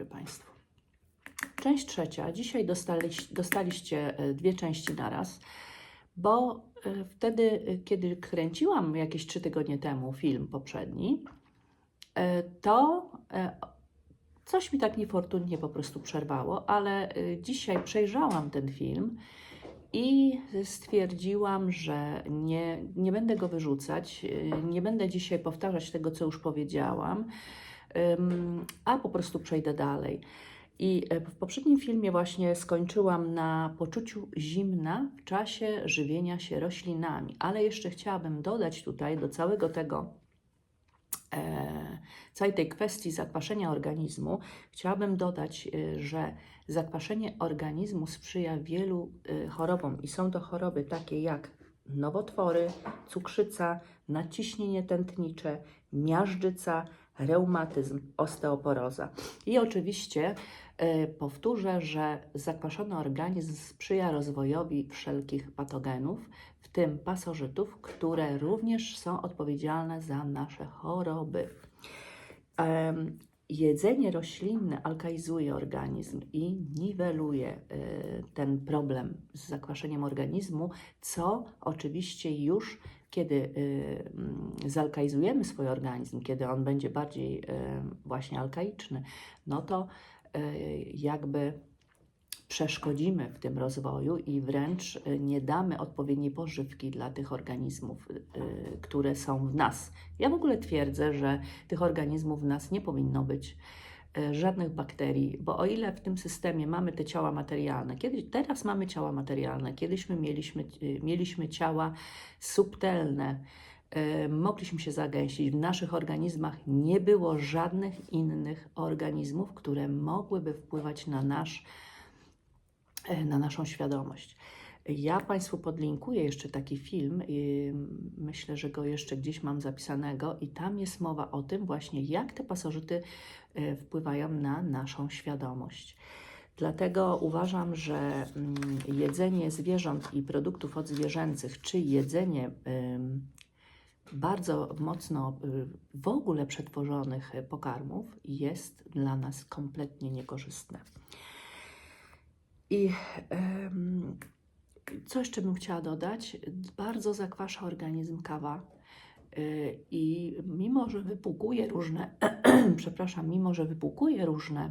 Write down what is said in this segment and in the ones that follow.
dobry Państwu. Część trzecia. Dzisiaj dostaliś, dostaliście e, dwie części naraz, bo e, wtedy, e, kiedy kręciłam jakieś trzy tygodnie temu film poprzedni, to coś mi tak niefortunnie po prostu przerwało, ale dzisiaj przejrzałam ten film i stwierdziłam, że nie, nie będę go wyrzucać, nie będę dzisiaj powtarzać tego, co już powiedziałam, a po prostu przejdę dalej. I e, w poprzednim filmie właśnie skończyłam na poczuciu zimna w czasie żywienia się roślinami, ale jeszcze chciałabym dodać tutaj do całego tego, e, całej tej kwestii zakwaszenia organizmu, chciałabym dodać, e, że zakwaszenie organizmu sprzyja wielu e, chorobom i są to choroby takie jak nowotwory, cukrzyca, nadciśnienie tętnicze, miażdżyca, reumatyzm, osteoporoza. I oczywiście e, powtórzę, że zakwaszony organizm sprzyja rozwojowi wszelkich patogenów, w tym pasożytów, które również są odpowiedzialne za nasze choroby. Jedzenie roślinne alkaizuje organizm i niweluje e, ten problem z zakwaszeniem organizmu, co oczywiście już kiedy y, mm, zalkaizujemy swój organizm, kiedy on będzie bardziej y, właśnie alkaiczny, no to y, jakby przeszkodzimy w tym rozwoju i wręcz y, nie damy odpowiedniej pożywki dla tych organizmów, y, które są w nas. Ja w ogóle twierdzę, że tych organizmów w nas nie powinno być y, żadnych bakterii, bo o ile w tym systemie mamy te ciała materialne, kiedyś, teraz mamy ciała materialne, kiedyś my mieliśmy, mieliśmy ciała subtelne, mogliśmy się zagęścić. W naszych organizmach nie było żadnych innych organizmów, które mogłyby wpływać na nasz e, na naszą świadomość. Ja Państwu podlinkuję jeszcze taki film, myślę, że go jeszcze gdzieś mam zapisanego, i tam jest mowa o tym właśnie, jak te pasożyty e, wpływają na naszą świadomość. Dlatego uważam, że mm, jedzenie zwierząt i produktów odzwierzęcych, czy jedzenie bardzo mocno y, w ogóle przetworzonych e, pokarmów jest dla nas kompletnie niekorzystne. I co jeszcze bym chciała dodać? Bardzo zakwasza organizm kawa. Y, I mimo, że wypłukuje różne, przepraszam, mimo, że wypłukuje różne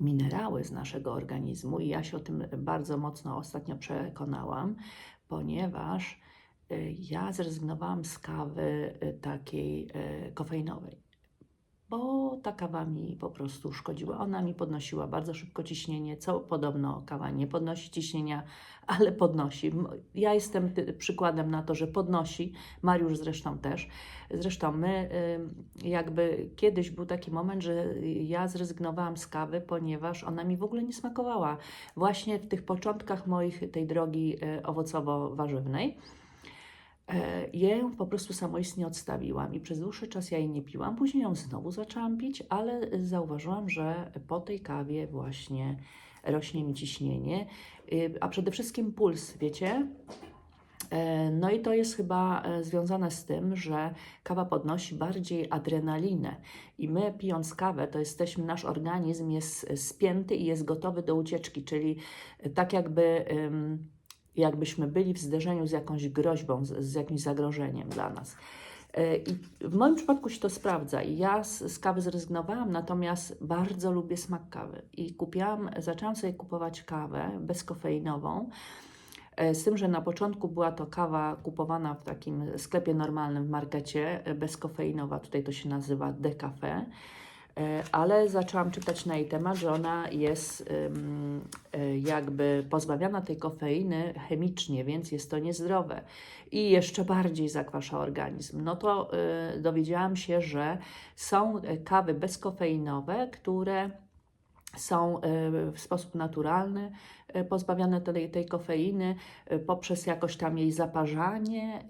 minerały z naszego organizmu, i ja się o tym bardzo mocno ostatnio przekonałam, ponieważ y, ja zrezygnowałam z kawy y, takiej kofeinowej bo ta kawa mi po prostu szkodziła. Ona mi podnosiła bardzo szybko ciśnienie, co podobno kawa nie podnosi ciśnienia, ale podnosi. Ja jestem przykładem na to, że podnosi, Mariusz zresztą też. Zresztą my y, jakby kiedyś był taki moment, że ja zrezygnowałam z kawy, ponieważ ona mi w ogóle nie smakowała. Właśnie w tych początkach moich tej drogi y, owocowo-warzywnej. E, Ja ją po prostu samoistnie odstawiłam i przez dłuższy czas ja jej nie piłam. Później ją znowu zaczęłam pić, ale zauważyłam, że po tej kawie właśnie rośnie mi ciśnienie, y, a przede wszystkim puls, wiecie? E, No i to jest chyba e, związane z tym, że kawa podnosi bardziej adrenalinę i my pijąc kawę, to jesteśmy, nasz organizm jest spięty i jest gotowy do ucieczki, czyli tak jakby... jakbyśmy byli w zderzeniu z jakąś groźbą, z, z jakimś zagrożeniem dla nas. E, I w moim przypadku się to sprawdza. Ja z, z kawy zrezygnowałam, natomiast bardzo lubię smak kawy. I kupiłam, zaczęłam sobie kupować kawę bezkofeinową, e, z tym, że na początku była to kawa kupowana w takim sklepie normalnym w markecie, e, bezkofeinowa, tutaj to się nazywa Decafe, ale zaczęłam czytać na jej temat, że ona jest e, jakby pozbawiona tej kofeiny chemicznie, więc jest to niezdrowe i jeszcze bardziej zakwasza organizm. No to y, dowiedziałam się, że są e, kawy bezkofeinowe, które są y, w sposób naturalny y, pozbawione tej, tej kofeiny y, poprzez jakoś tam jej zaparzanie.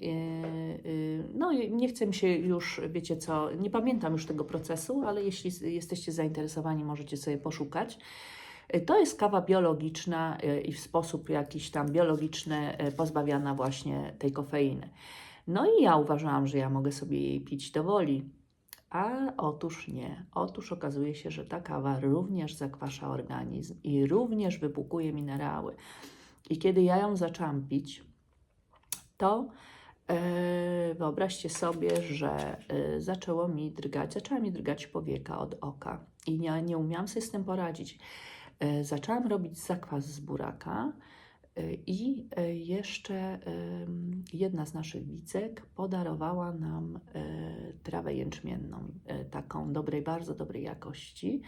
No nie chcę mi się już, wiecie co, nie pamiętam już tego procesu, ale jeśli jesteście zainteresowani, możecie sobie poszukać. To jest kawa biologiczna i w sposób jakiś tam biologiczny pozbawiana właśnie tej kofeiny. No i ja uważałam, że ja mogę sobie jej pić do woli. A otóż nie. Otóż okazuje się, że ta kawa również zakwasza organizm i również wypłukuje minerały. I kiedy ja ją zaczęłam pić, to e, wyobraźcie sobie, że e, zaczęło mi drgać, zaczęła mi drgać powieka od oka i nie, nie umiałam sobie z tym poradzić. E, zaczęłam robić zakwas z buraka i e, jeszcze jedna z naszych widzek podarowała nam e, trawę jęczmienną, e, taką dobrej, bardzo dobrej jakości.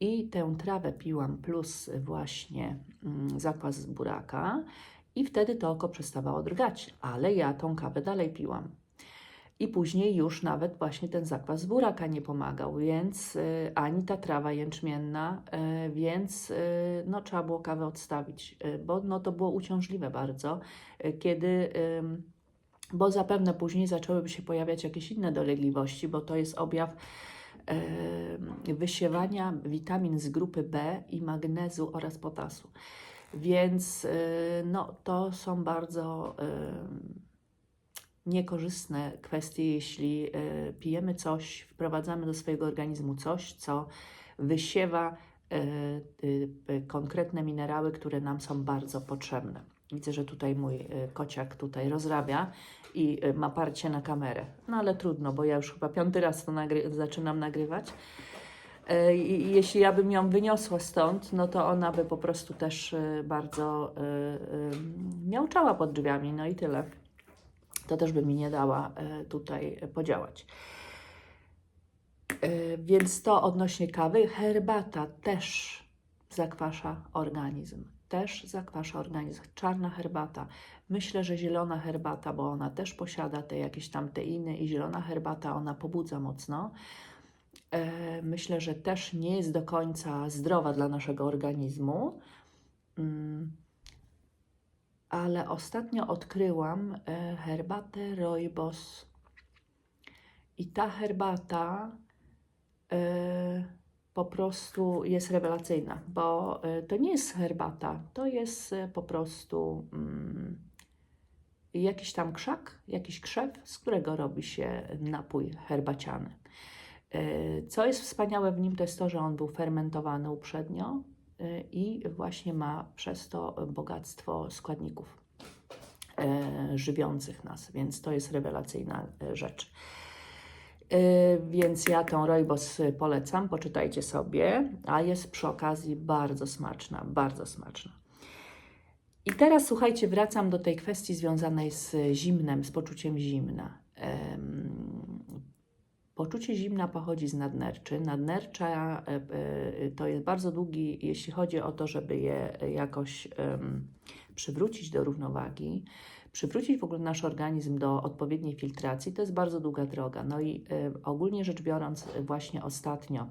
I tę trawę piłam plus właśnie mm, zakwas z buraka i wtedy to oko przestawało drgać, ale ja tą kawę dalej piłam. I później już nawet właśnie ten zakwas z buraka nie pomagał, więc y, ani ta trawa jęczmienna, y, więc y, no, trzeba było kawę odstawić, bo no, to było uciążliwe bardzo, kiedy, bo zapewne później zaczęłyby się pojawiać jakieś inne dolegliwości, bo to jest objaw wysiewania witamin z grupy B i magnezu oraz potasu. Więc no, to są bardzo niekorzystne kwestie, jeśli y, pijemy coś, wprowadzamy do swojego organizmu coś, co wysiewa y, y, konkretne minerały, które nam są bardzo potrzebne. Widzę, że tutaj mój kociak tutaj rozrabia i ma parcie na kamerę. No ale trudno, bo ja już chyba piąty raz to nagry- zaczynam nagrywać. E, I jeśli ja bym ją wyniosła stąd, no to ona by po prostu też bardzo miauczała pod drzwiami, no i tyle. To też by mi nie dała e, tutaj podziałać. E, Więc to odnośnie kawy. Herbata też zakwasza organizm. Też zakwasza organizm. Czarna herbata. Myślę, że zielona herbata, bo ona też posiada te jakieś tam teiny i zielona herbata, ona pobudza mocno. E, Myślę, że też nie jest do końca zdrowa dla naszego organizmu. Ale ostatnio odkryłam e, herbatę rooibos. I ta herbata e, po prostu jest rewelacyjna, bo e, to nie jest herbata, to jest po prostu mm, jakiś tam krzak, jakiś krzew, z którego robi się napój herbaciany. Co jest wspaniałe w nim, to jest to, że on był fermentowany uprzednio i właśnie ma przez to bogactwo składników e, żywiących nas, więc to jest rewelacyjna e, rzecz. Więc ja tą rooibos polecam, poczytajcie sobie, a jest przy okazji bardzo smaczna, bardzo smaczna. I teraz słuchajcie, wracam do tej kwestii związanej z zimnem, z poczuciem zimna. Poczucie zimna pochodzi z nadnerczy. Nadnercza e, e, to jest bardzo długi, jeśli chodzi o to, żeby je jakoś przywrócić do równowagi, przywrócić w ogóle nasz organizm do odpowiedniej filtracji, to jest bardzo długa droga. No i e, ogólnie rzecz biorąc, właśnie ostatnio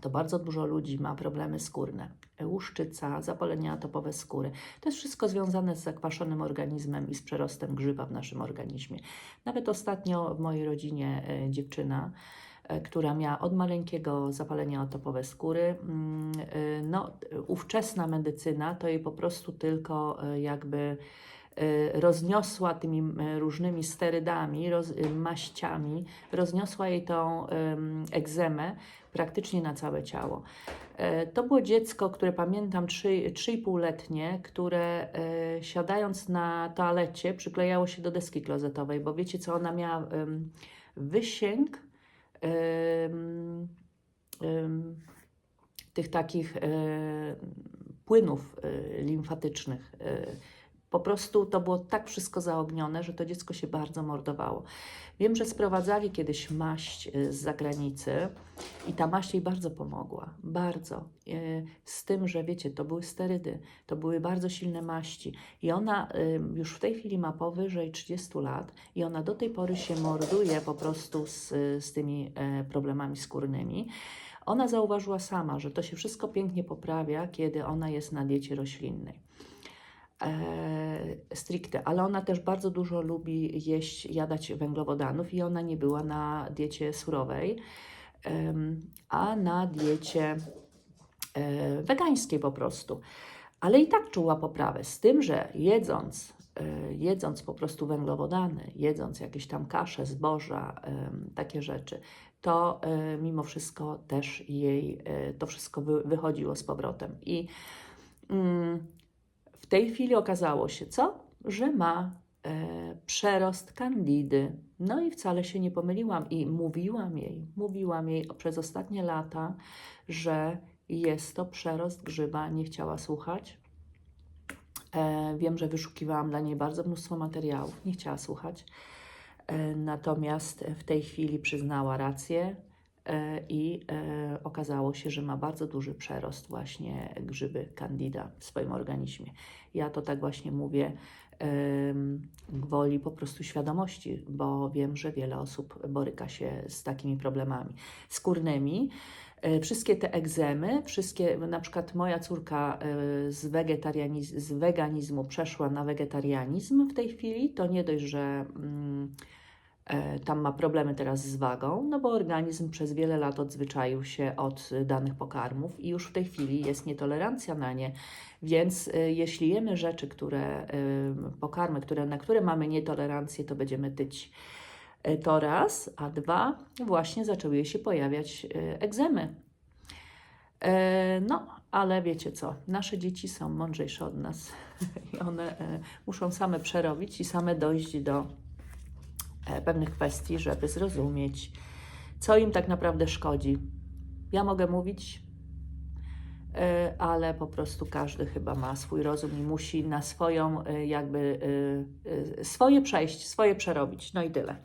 to bardzo dużo ludzi ma problemy skórne. Łuszczyca, zapalenia atopowe skóry. To jest wszystko związane z zakwaszonym organizmem i z przerostem grzyba w naszym organizmie. Nawet ostatnio w mojej rodzinie e, dziewczyna, e, która miała od maleńkiego zapalenia atopowe skóry, mm, e, no, ówczesna medycyna to jej po prostu tylko jakby rozniosła tymi różnymi sterydami, roz, e, maściami, rozniosła jej tą em, egzemę praktycznie na całe ciało. E, To było dziecko, które pamiętam, 3,5-letnie, które e, siadając na toalecie przyklejało się do deski klozetowej, bo wiecie co, ona miała wysięg tych takich e, płynów limfatycznych. Po prostu to było tak wszystko zaognione, że to dziecko się bardzo mordowało. Wiem, że sprowadzali kiedyś maść e, z zagranicy i ta maść jej bardzo pomogła. Bardzo. E, Z tym, że wiecie, to były sterydy, to były bardzo silne maści. I ona e, już w tej chwili ma powyżej 30 lat i ona do tej pory się morduje po prostu z, z tymi e, problemami skórnymi. Ona zauważyła sama, że to się wszystko pięknie poprawia, kiedy ona jest na diecie roślinnej stricte, ale ona też bardzo dużo lubi jeść, jadać węglowodanów i ona nie była na diecie surowej, a na diecie e, wegańskiej po prostu. Ale i tak czuła poprawę, z tym, że jedząc, e, jedząc po prostu węglowodany, jedząc jakieś tam kasze, zboża, takie rzeczy, to e, mimo wszystko też jej e, to wszystko wy, wychodziło z powrotem. I mm, tej chwili okazało się, co? Że ma e, przerost kandidy. No i wcale się nie pomyliłam i mówiłam jej, mówiłam jej przez ostatnie lata, że jest to przerost grzyba, nie chciała słuchać. E, wiem, że wyszukiwałam dla niej bardzo mnóstwo materiałów, nie chciała słuchać. E, natomiast w tej chwili przyznała rację i e, okazało się, że ma bardzo duży przerost właśnie grzyby candida w swoim organizmie. Ja to tak właśnie mówię gwoli po prostu świadomości, bo wiem, że wiele osób boryka się z takimi problemami skórnymi. E, Wszystkie te egzemy, wszystkie, na przykład moja córka e, z, wegetarianiz- z weganizmu przeszła na wegetarianizm w tej chwili, to nie dość, że mm, e, tam ma problemy teraz z wagą, no bo organizm przez wiele lat odzwyczaił się od danych pokarmów i już w tej chwili jest nietolerancja na nie. Więc e, jeśli jemy rzeczy, które, e, pokarmy, które, na które mamy nietolerancję, to będziemy tyć. E, To raz, a dwa, właśnie zaczęły się pojawiać e, egzemy. E, No, ale wiecie co, nasze dzieci są mądrzejsze od nas i one e, muszą same przerobić i same dojść do e, pewnych kwestii, żeby zrozumieć, co im tak naprawdę szkodzi. Ja mogę mówić, e, ale po prostu każdy chyba ma swój rozum i musi na swoją, e, jakby e, e, swoje przejść, swoje przerobić. No i tyle.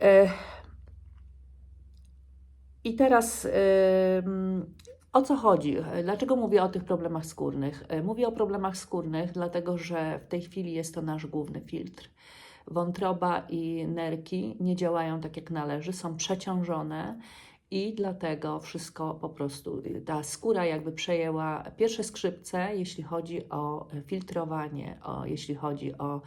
E, I teraz o co chodzi? Dlaczego mówię o tych problemach skórnych? E, Mówię o problemach skórnych, dlatego że w tej chwili jest to nasz główny filtr. Wątroba i nerki nie działają tak jak należy, są przeciążone i dlatego wszystko po prostu, y, ta skóra jakby przejęła pierwsze skrzypce, jeśli chodzi o filtrowanie, o, jeśli chodzi o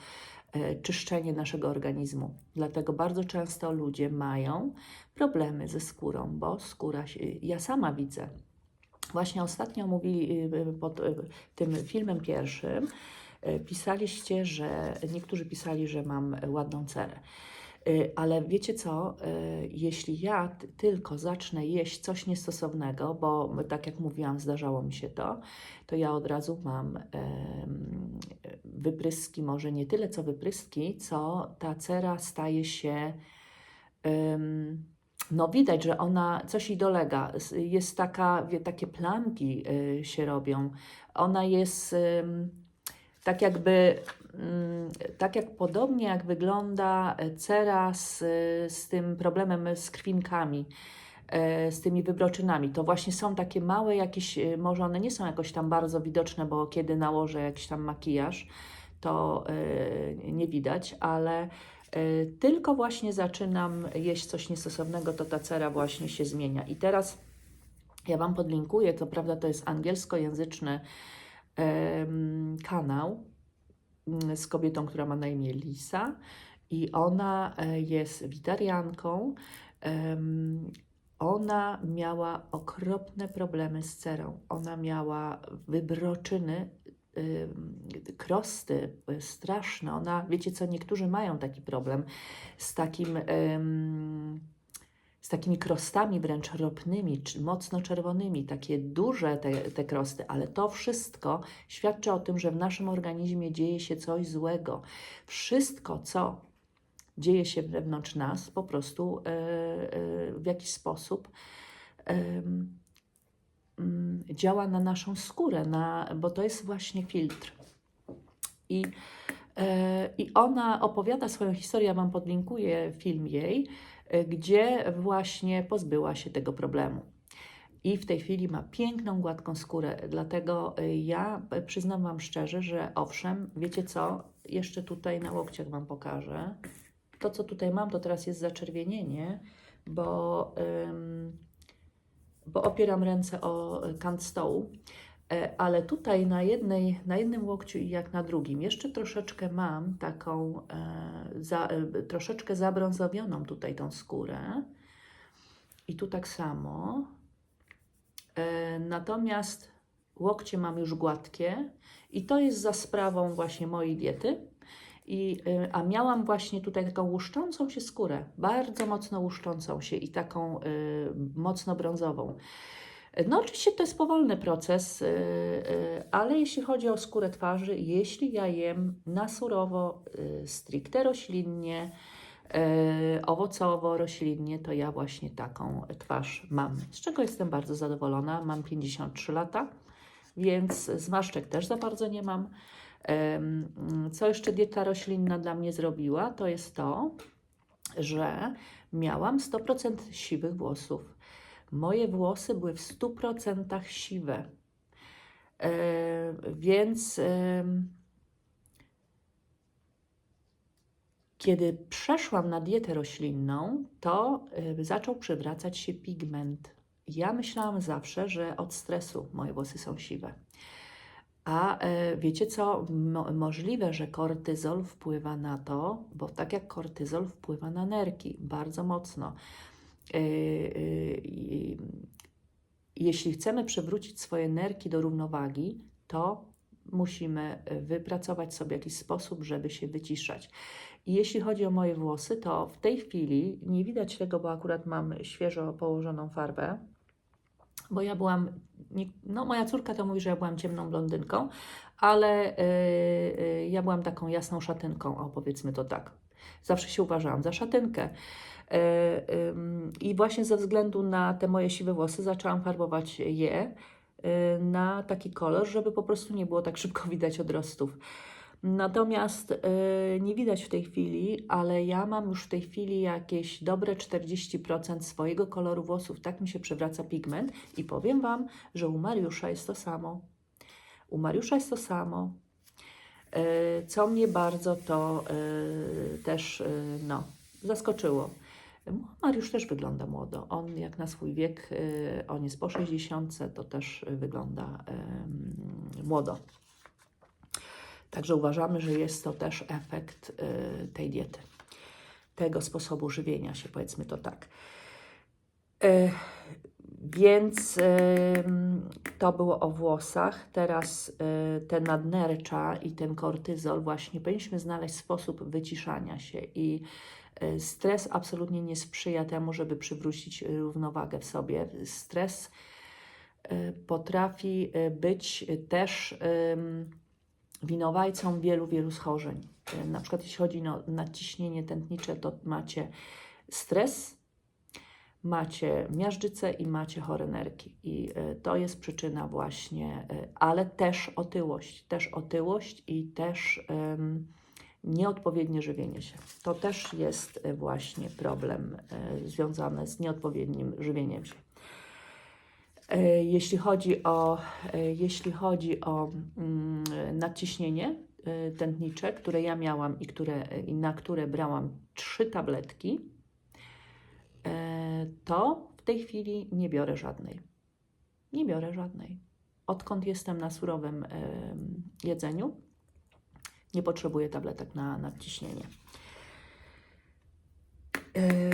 e, czyszczenie naszego organizmu. Dlatego bardzo często ludzie mają problemy ze skórą, bo skóra się, ja sama widzę. Właśnie ostatnio mówili y, pod y, tym filmem pierwszym, pisaliście, że niektórzy pisali, że mam ładną cerę. Y, Ale wiecie co, y, jeśli ja tylko zacznę jeść coś niestosownego, bo tak jak mówiłam, zdarzało mi się to, to ja od razu mam wypryski, może nie tyle co wypryski, co ta cera staje się. no widać, że ona coś jej dolega. Jest taka, wie, takie plamki się robią. Ona jest tak jakby, mm, tak jak podobnie jak wygląda cera z, z tym problemem z krwinkami, e, z tymi wybroczynami. To właśnie są takie małe jakieś, e, może one nie są jakoś tam bardzo widoczne, bo kiedy nałożę jakiś tam makijaż, to e, nie widać, ale tylko właśnie zaczynam jeść coś niestosownego, to ta cera właśnie się zmienia. I teraz ja Wam podlinkuję, to prawda to jest angielskojęzyczny kanał mm, z kobietą, która ma na imię Lisa i ona e, jest witarianką. Ona miała okropne problemy z cerą. Ona miała wybroczyny, krosty y, straszne. Ona, wiecie co, niektórzy mają taki problem z takim. Z takimi krostami wręcz ropnymi, mocno czerwonymi, takie duże te, te krosty, ale to wszystko świadczy o tym, że w naszym organizmie dzieje się coś złego. Wszystko, co dzieje się wewnątrz nas, po prostu e, e, w jakiś sposób mm, działa na naszą skórę, na, bo to jest właśnie filtr. I, e, I ona opowiada swoją historię, ja Wam podlinkuję film jej, gdzie właśnie pozbyła się tego problemu. I w tej chwili ma piękną, gładką skórę. Dlatego e, ja przyznam Wam szczerze, że owszem, wiecie co, jeszcze tutaj na łokciach Wam pokażę. To, co tutaj mam, to teraz jest zaczerwienienie, bo, ym, bo opieram ręce o kant stołu. E, Ale tutaj na, jednej, na jednym łokciu i jak na drugim jeszcze troszeczkę mam taką, e, za, e, troszeczkę zabrązowioną tutaj tą skórę. I tu tak samo. E, I, y, a miałam właśnie tutaj taką łuszczącą się skórę, bardzo mocno łuszczącą się i taką mocno brązową. No, oczywiście to jest powolny proces, y, y, ale jeśli chodzi o skórę twarzy, jeśli ja jem na surowo, y, stricte roślinnie, owocowo, roślinnie, to ja właśnie taką twarz mam. Z czego jestem bardzo zadowolona. Mam 53 lata, więc zmarszczek też za bardzo nie mam. Co jeszcze dieta roślinna dla mnie zrobiła, to jest to, że miałam 100% siwych włosów. Moje włosy były w 100% siwe. E, więc kiedy przeszłam na dietę roślinną, to zaczął przywracać się pigment. Ja myślałam zawsze, że od stresu moje włosy są siwe. A e, wiecie co? Mo możliwe, że kortyzol wpływa na to, bo tak jak kortyzol wpływa na nerki bardzo mocno. E, i- jeśli chcemy przywrócić swoje nerki do równowagi, to musimy wypracować sobie jakiś sposób, żeby się wyciszać. Jeśli chodzi o moje włosy, to w tej chwili nie widać tego, bo akurat mam świeżo położoną farbę, bo ja byłam, no moja córka to mówi, że ja byłam ciemną blondynką, ale y, y, ja byłam taką jasną szatynką, o powiedzmy to tak. Zawsze się uważałam za szatynkę. Ym, I właśnie ze względu na te moje siwe włosy zaczęłam farbować je y, na taki kolor, żeby po prostu nie było tak szybko widać odrostów. Natomiast y, nie widać w tej chwili, ale ja mam już w tej chwili jakieś dobre 40% swojego koloru włosów. Tak mi się przewraca pigment i powiem Wam, że u Mariusza jest to samo. U Mariusza jest to samo. Co mnie bardzo to też no, zaskoczyło. Mariusz też wygląda młodo. On jak na swój wiek, y, on jest po 60, to też wygląda młodo. Także uważamy, że jest to też efekt y, tej diety, tego sposobu żywienia się, powiedzmy to tak. Y, więc y, to było o włosach. Teraz y, te nadnercza i ten kortyzol, właśnie powinniśmy znaleźć sposób wyciszania się i y, stres absolutnie nie sprzyja temu, żeby przywrócić równowagę w sobie. Stres y, potrafi y, być y, też ym, winowajcą wielu, wielu schorzeń. Y, Na przykład jeśli chodzi o nadciśnienie tętnicze, to macie stres, macie miażdżycę i macie chore nerki. I y, to jest przyczyna właśnie, y, ale też otyłość, też otyłość i też ym, nieodpowiednie żywienie się. To też jest y, właśnie problem związany z nieodpowiednim żywieniem się. E, Jeśli chodzi o, e, jeśli chodzi o mm, nadciśnienie e, tętnicze, które ja miałam i, które, i na które brałam trzy tabletki, e, to w tej chwili nie biorę żadnej. Nie biorę żadnej. Odkąd jestem na surowym em, jedzeniu, nie potrzebuję tabletek na nadciśnienie. E,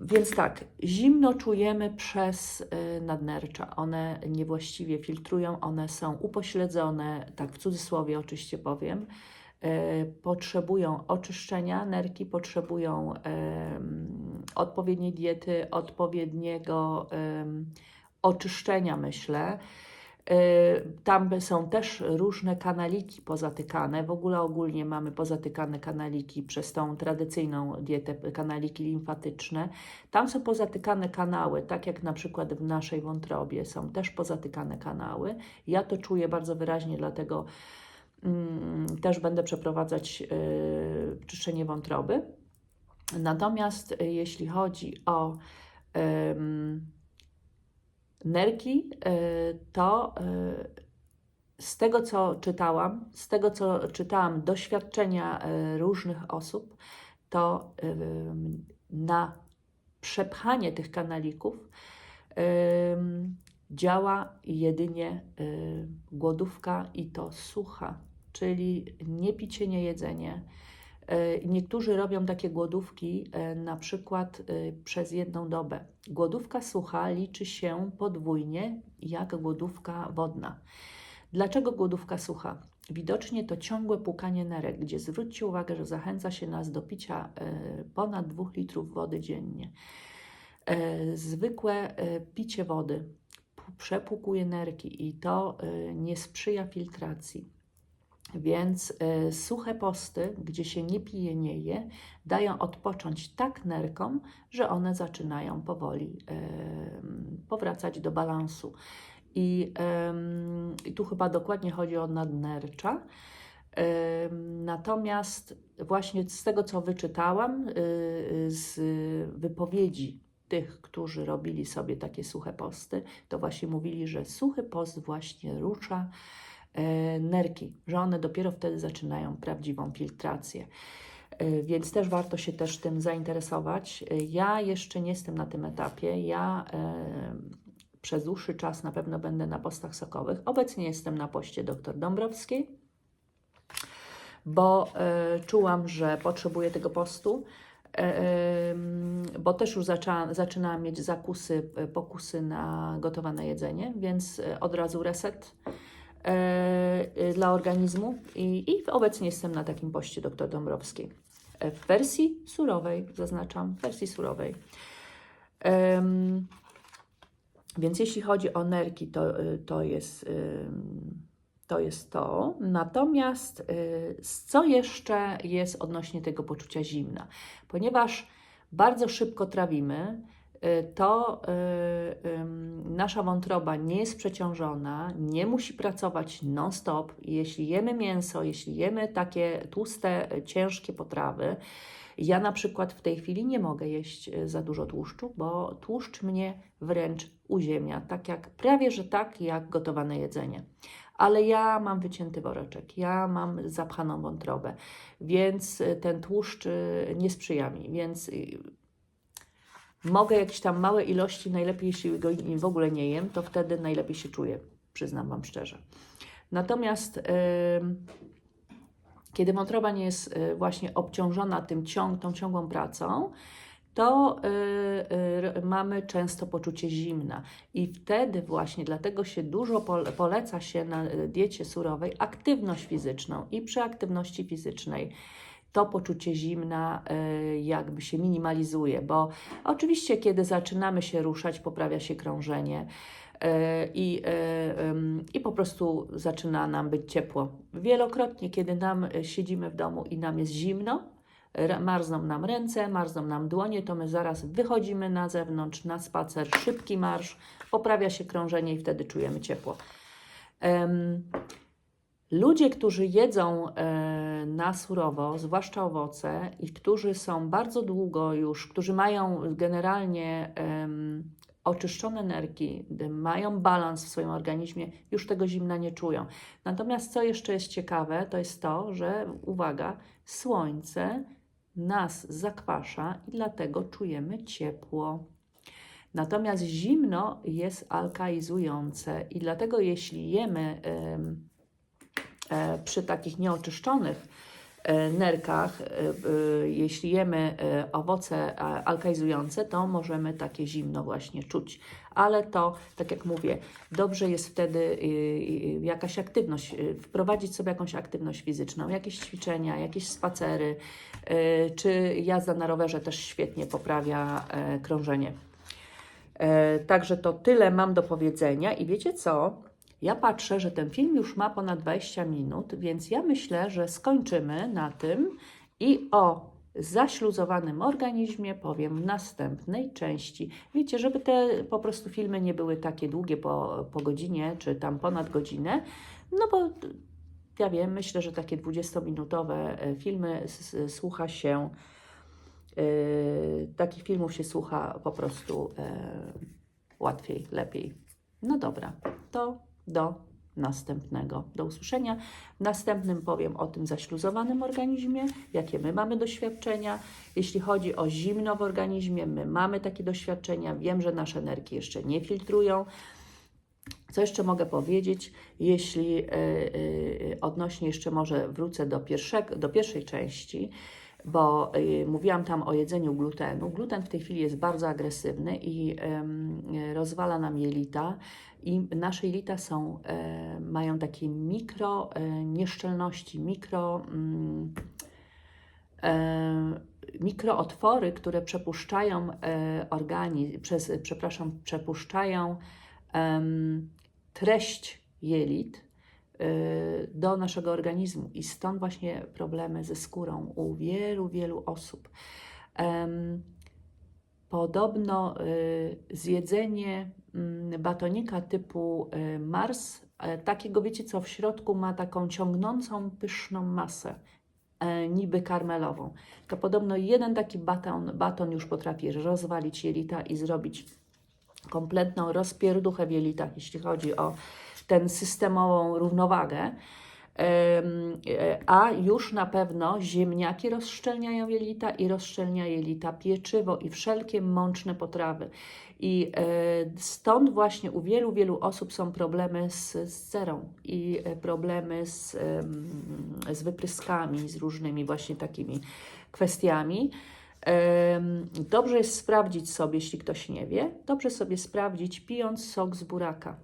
Więc tak, zimno czujemy przez nadnercza. One niewłaściwie filtrują, one są upośledzone, tak w cudzysłowie oczywiście powiem. Y, Potrzebują oczyszczenia, nerki potrzebują odpowiedniej diety, odpowiedniego oczyszczenia, myślę. Y, Tam są też różne kanaliki pozatykane. W ogóle ogólnie mamy pozatykane kanaliki przez tą tradycyjną dietę, kanaliki limfatyczne. Tam są pozatykane kanały, tak jak na przykład w naszej wątrobie są też pozatykane kanały. Ja to czuję bardzo wyraźnie, dlatego mm, też będę przeprowadzać y, czyszczenie wątroby. Natomiast y, jeśli chodzi o nerki, y, to z tego, co czytałam, z tego, co czytałam, doświadczenia różnych osób, to na przepchanie tych kanalików działa jedynie głodówka i to sucha, czyli nie picie, nie jedzenie. Y, Niektórzy robią takie głodówki y, na przykład y, przez jedną dobę. Głodówka sucha liczy się podwójnie jak głodówka wodna. Dlaczego głodówka sucha? widocznie to ciągłe płukanie nerek, gdzie zwróćcie uwagę, że zachęca się nas do picia e, ponad 2 litrów wody dziennie. E, Zwykłe e, picie wody przepłukuje nerki i to e, nie sprzyja filtracji. Więc e, suche posty, gdzie się nie pije, nie je, dają odpocząć tak nerkom, że one zaczynają powoli powracać do balansu. I, tu chyba dokładnie chodzi o nadnercza. Natomiast właśnie z tego, co wyczytałam, y, y, z wypowiedzi tych, którzy robili sobie takie suche posty, to właśnie mówili, że suchy post właśnie rusza nerki, że one dopiero wtedy zaczynają prawdziwą filtrację. E, Więc też warto się też tym zainteresować. E, Ja jeszcze nie jestem na tym etapie. Ja e, przez dłuższy czas na pewno będę na postach sokowych. Obecnie jestem na poście dr Dąbrowskiej, bo e, czułam, że potrzebuję tego postu. e, Bo też już zaczęłam, zaczynałam mieć zakusy, e, pokusy na gotowane jedzenie, więc e, od razu reset e, e, dla organizmu i, i obecnie jestem na takim poście dr Dąbrowskiej. E, W wersji surowej, zaznaczam, w wersji surowej. Em, więc jeśli chodzi o nerki, to, y, to, jest, to jest to. Natomiast co jeszcze jest odnośnie tego poczucia zimna? Ponieważ bardzo szybko trawimy, to y, nasza wątroba nie jest przeciążona, nie musi pracować non-stop. Jeśli jemy mięso, jeśli jemy takie tłuste, y, ciężkie potrawy, ja na przykład w tej chwili nie mogę jeść za dużo tłuszczu, bo tłuszcz mnie wręcz uziemia, tak jak prawie że tak jak gotowane jedzenie. Ale ja mam wycięty woreczek, ja mam zapchaną wątrobę, więc ten tłuszcz nie sprzyja mi, więc y, mogę jakieś tam małe ilości, najlepiej jeśli go w ogóle nie jem, to wtedy najlepiej się czuję, przyznam Wam szczerze. Natomiast ym, kiedy wątroba nie jest y, właśnie obciążona tym ciąg, tą ciągłą pracą, to y, y, mamy często poczucie zimna. I wtedy właśnie dlatego się dużo pole- poleca się na diecie surowej aktywność fizyczną i przy aktywności fizycznej to poczucie zimna y, jakby się minimalizuje, bo oczywiście kiedy zaczynamy się ruszać, poprawia się krążenie, e, i, e, i po prostu zaczyna nam być ciepło. Wielokrotnie, kiedy nam e, siedzimy w domu i nam jest zimno, marzną nam ręce, marzną nam dłonie, to my zaraz wychodzimy na zewnątrz, na spacer, szybki marsz, poprawia się krążenie i wtedy czujemy ciepło. Ludzie, którzy jedzą e, na surowo, zwłaszcza owoce, i którzy są bardzo długo już, którzy mają generalnie oczyszczone nerki, mają balans w swoim organizmie, już tego zimna nie czują. Natomiast co jeszcze jest ciekawe, to jest to, że uwaga, słońce nas zakwasza i dlatego czujemy ciepło. Natomiast zimno jest alkaizujące i dlatego jeśli jemy em, przy takich nieoczyszczonych e, nerkach, e, e, jeśli jemy e, owoce e, alkalizujące, to możemy takie zimno właśnie czuć. Ale to, tak jak mówię, dobrze jest wtedy jakaś aktywność, wprowadzić sobie jakąś aktywność fizyczną, jakieś ćwiczenia, jakieś spacery, czy jazda na rowerze też świetnie poprawia e, krążenie. E, Także to tyle mam do powiedzenia i wiecie co? Ja patrzę, że ten film już ma ponad 20 minut, więc ja myślę, że skończymy na tym i o zaśluzowanym organizmie powiem w następnej części. Wiecie, żeby te po prostu filmy nie były takie długie po, po godzinie, czy tam ponad godzinę, no bo ja wiem, myślę, że takie 20-minutowe e, filmy słucha się, e, takich filmów się słucha po prostu e, łatwiej, lepiej. No dobra, to do następnego. Do usłyszenia. W następnym powiem o tym zaśluzowanym organizmie, jakie my mamy doświadczenia. Jeśli chodzi o zimno w organizmie, my mamy takie doświadczenia. Wiem, że nasze nerki jeszcze nie filtrują. Co jeszcze mogę powiedzieć, jeśli y, y, odnośnie jeszcze może wrócę do, pierwszego, do pierwszej części, bo y, mówiłam tam o jedzeniu glutenu. Gluten w tej chwili jest bardzo agresywny i em, rozwala nam jelita. I nasze jelita są, e, mają takie mikro e, nieszczelności, mikro, mm, e, mikrootwory, które przepuszczają e, organizm, przez, przepraszam, przepuszczają treść jelit y, do naszego organizmu i stąd właśnie problemy ze skórą u wielu, wielu osób. Podobno y, zjedzenie mm, batonika typu y, Mars, e, takiego wiecie co, w środku ma taką ciągnącą, pyszną masę, e, niby karmelową. To podobno jeden taki baton, baton już potrafi rozwalić jelita i zrobić kompletną rozpierduchę w jelitach, jeśli chodzi o tę systemową równowagę. E, A już na pewno ziemniaki rozszczelniają jelita i rozszczelnia jelita pieczywo i wszelkie mączne potrawy. I e, stąd właśnie u wielu, wielu osób są problemy z, z cerą i e, problemy z, z wypryskami, z różnymi właśnie takimi kwestiami. Dobrze jest sprawdzić sobie, jeśli ktoś nie wie, dobrze sobie sprawdzić pijąc sok z buraka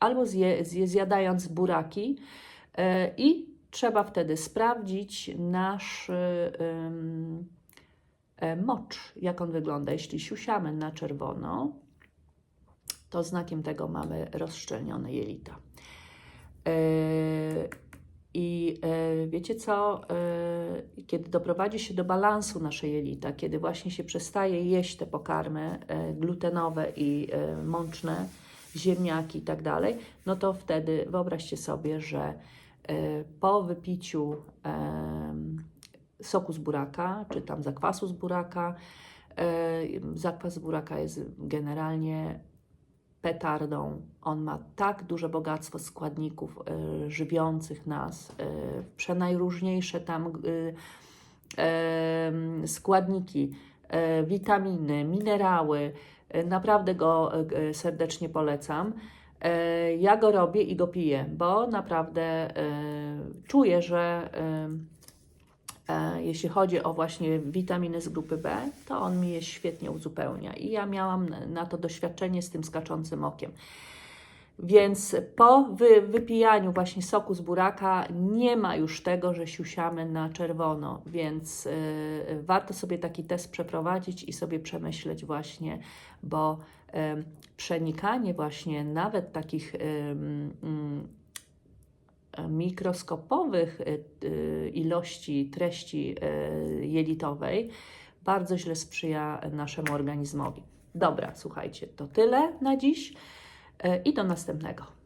albo zje, zjadając buraki e, i trzeba wtedy sprawdzić nasz e, e, mocz, jak on wygląda. Jeśli siusiamy na czerwono, to znakiem tego mamy rozszczelnione jelita. I wiecie co, kiedy doprowadzi się do balansu nasze jelita, kiedy właśnie się przestaje jeść te pokarmy glutenowe i mączne, ziemniaki i tak dalej, no to wtedy wyobraźcie sobie, że e, po wypiciu soku z buraka, czy tam zakwasu z buraka, e, zakwas z buraka jest generalnie petardą. On ma tak duże bogactwo składników e, żywiących nas, przenajróżniejsze tam składniki, witaminy, minerały. E, Naprawdę go e, serdecznie polecam. E, Ja go robię i go piję, bo naprawdę e, czuję, że e, e, jeśli chodzi o właśnie witaminy z grupy B, to on mi je świetnie uzupełnia. I ja miałam na to doświadczenie z tym skaczącym okiem. Więc po wy, wypijaniu właśnie soku z buraka nie ma już tego, że siusiamy na czerwono, więc y, warto sobie taki test przeprowadzić i sobie przemyśleć właśnie, bo em, przenikanie właśnie nawet takich mm, mikroskopowych y, y, ilości treści jelitowej bardzo źle sprzyja naszemu organizmowi. Dobra, słuchajcie, to tyle na dziś. E, i do następnego.